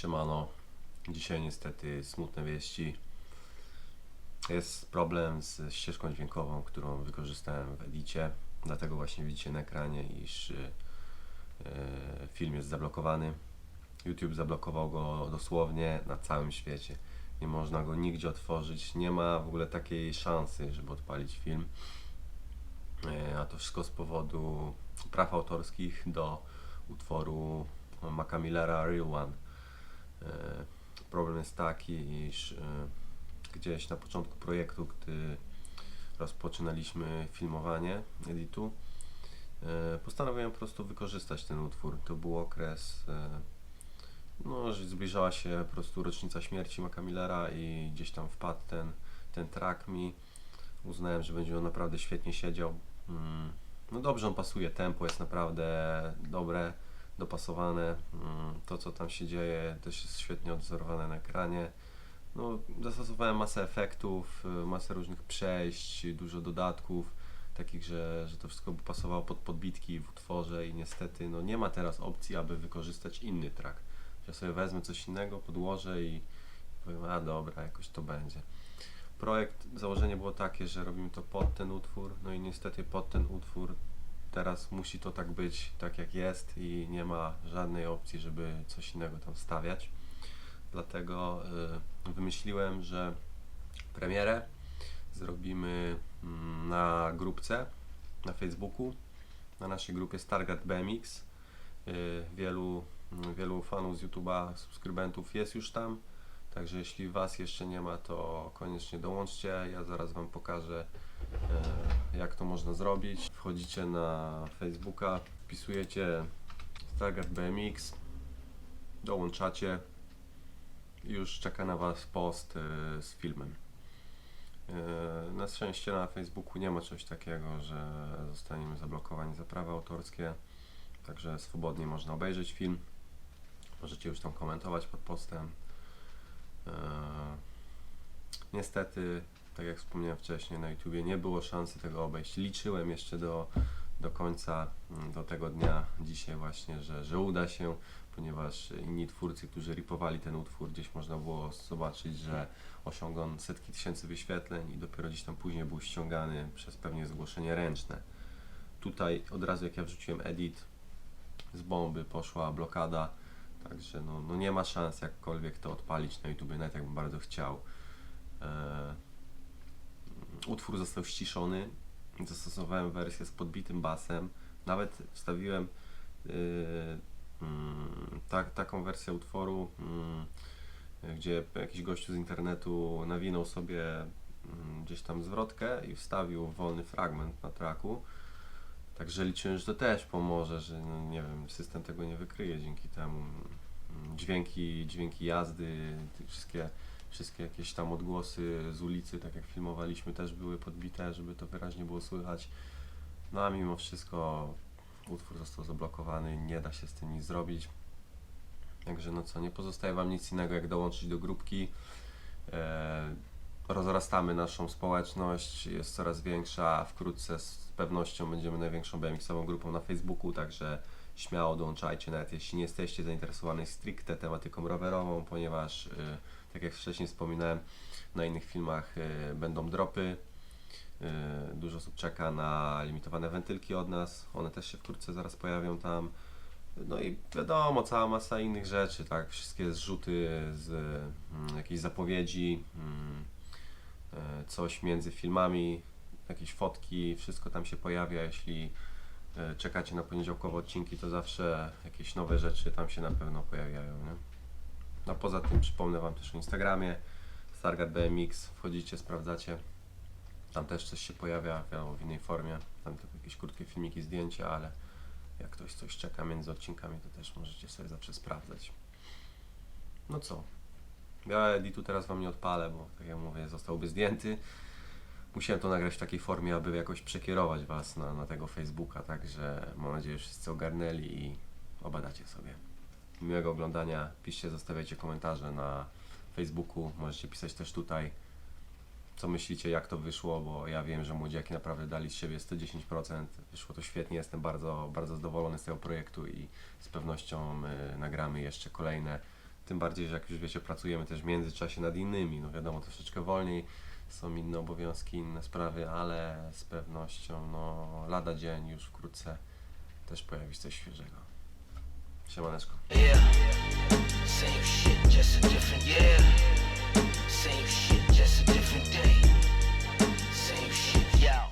Siemano. Dzisiaj niestety smutne wieści. Jest problem z ścieżką dźwiękową, którą wykorzystałem w edicie. Dlatego właśnie widzicie na ekranie, iż y, film jest zablokowany. YouTube zablokował go dosłownie na całym świecie. Nie można go nigdzie otworzyć. Nie ma w ogóle takiej szansy, żeby odpalić film. Y, A to wszystko z powodu praw autorskich do utworu Maca Millera Real One. E, Problem jest taki, iż e, gdzieś na początku projektu, gdy rozpoczynaliśmy filmowanie editu, e, postanowiłem po prostu wykorzystać ten utwór. To był okres, no, że zbliżała się po prostu rocznica śmierci Maca Millera i gdzieś tam wpadł ten, ten track mi. Uznałem, że będzie on naprawdę świetnie siedział. Mm, No dobrze on pasuje, tempo jest naprawdę dobre dopasowane. Mm, To, co tam się dzieje, też jest świetnie odzorowane na ekranie. No, zastosowałem masę efektów, y, masę różnych przejść, dużo dodatków, takich, że, że to wszystko by pasowało pod podbitki w utworze i niestety no, nie ma teraz opcji, aby wykorzystać inny track. Ja sobie wezmę coś innego, podłożę i powiem, a dobra, jakoś to będzie. Projekt, założenie było takie, że robimy to pod ten utwór, no i niestety pod ten utwór teraz musi to tak być, tak jak jest i nie ma żadnej opcji, żeby coś innego tam wstawiać. Dlatego y, wymyśliłem, że premierę zrobimy mm, na grupce na Facebooku, na naszej grupie Stargard BMX. Y, wielu, mm, wielu fanów z YouTube'a, subskrybentów jest już tam. Także jeśli Was jeszcze nie ma, to koniecznie dołączcie. Ja zaraz Wam pokażę, e, jak to można zrobić. Wchodzicie na Facebooka, wpisujecie Stargard BMX, dołączacie i już czeka na Was post e, z filmem. E, Na szczęście na Facebooku nie ma czegoś takiego, że zostaniemy zablokowani za prawa autorskie, także swobodnie można obejrzeć film. Możecie już tam komentować pod postem. Eee, Niestety, tak jak wspomniałem wcześniej, na YouTubie nie było szansy tego obejść. Liczyłem jeszcze do, do końca, mm, do tego dnia, dzisiaj właśnie, że, że uda się, ponieważ inni twórcy, którzy ripowali ten utwór, gdzieś można było zobaczyć, że osiągał on setki tysięcy wyświetleń i dopiero gdzieś tam później był ściągany przez pewnie zgłoszenie ręczne. Tutaj od razu jak ja wrzuciłem edit, z bomby poszła blokada, Także no, no nie ma szans jakkolwiek to odpalić na YouTube, nawet jakbym bardzo chciał. E, utwór został ściszony. Zastosowałem wersję z podbitym basem. Nawet wstawiłem y, mm, tak, taką wersję utworu, mm, gdzie jakiś gościu z internetu nawinął sobie mm, gdzieś tam zwrotkę i wstawił wolny fragment na traku. Także liczyłem, że to też pomoże, że no, nie wiem, system tego nie wykryje dzięki temu. Dźwięki, dźwięki jazdy, wszystkie, wszystkie jakieś tam odgłosy z ulicy, tak jak filmowaliśmy, też były podbite, żeby to wyraźnie było słychać. No a mimo wszystko utwór został zablokowany, nie da się z tym nic zrobić. Także no co, nie pozostaje Wam nic innego jak dołączyć do grupki. E, rozrastamy naszą społeczność, jest coraz większa, wkrótce z pewnością będziemy największą BMX-ową grupą na Facebooku, także śmiało dołączajcie, nawet jeśli nie jesteście zainteresowani stricte tematyką rowerową, ponieważ y, tak jak wcześniej wspominałem, na innych filmach y, będą dropy. Y, Dużo osób czeka na limitowane wentylki od nas, one też się wkrótce zaraz pojawią tam. No i wiadomo, cała masa innych rzeczy, tak, wszystkie zrzuty z mm, jakiejś zapowiedzi, mm, e, coś między filmami, jakieś fotki, wszystko tam się pojawia. Jeśli e, czekacie na poniedziałkowe odcinki, to zawsze jakieś nowe rzeczy tam się na pewno pojawiają. Nie? No poza tym przypomnę Wam też o Instagramie, Stargard BMX, wchodzicie, sprawdzacie. Tam też coś się pojawia, wiadomo, w innej formie. Tam tylko jakieś krótkie filmiki, zdjęcia, ale jak ktoś coś czeka między odcinkami, to też możecie sobie zawsze sprawdzać. No co? Ja editu teraz Wam nie odpalę, bo tak jak mówię, zostałby zdjęty. Musiałem to nagrać w takiej formie, aby jakoś przekierować Was na, na tego Facebooka, także mam nadzieję, że wszyscy ogarnęli i obadacie sobie. Miłego oglądania, piszcie, zostawiajcie komentarze na Facebooku, możecie pisać też tutaj, co myślicie, jak to wyszło, bo ja wiem, że młodziaki naprawdę dali z siebie 110%, wyszło to świetnie, jestem bardzo, bardzo zadowolony z tego projektu i z pewnością y, nagramy jeszcze kolejne. Tym bardziej, że jak już wiecie, pracujemy też w międzyczasie nad innymi, no wiadomo, troszeczkę wolniej, są inne obowiązki, inne sprawy, ale z pewnością, no lada dzień, już wkrótce też pojawi się coś świeżego. Yeah. Same shit, just a different yeah. Same shit, just a different day.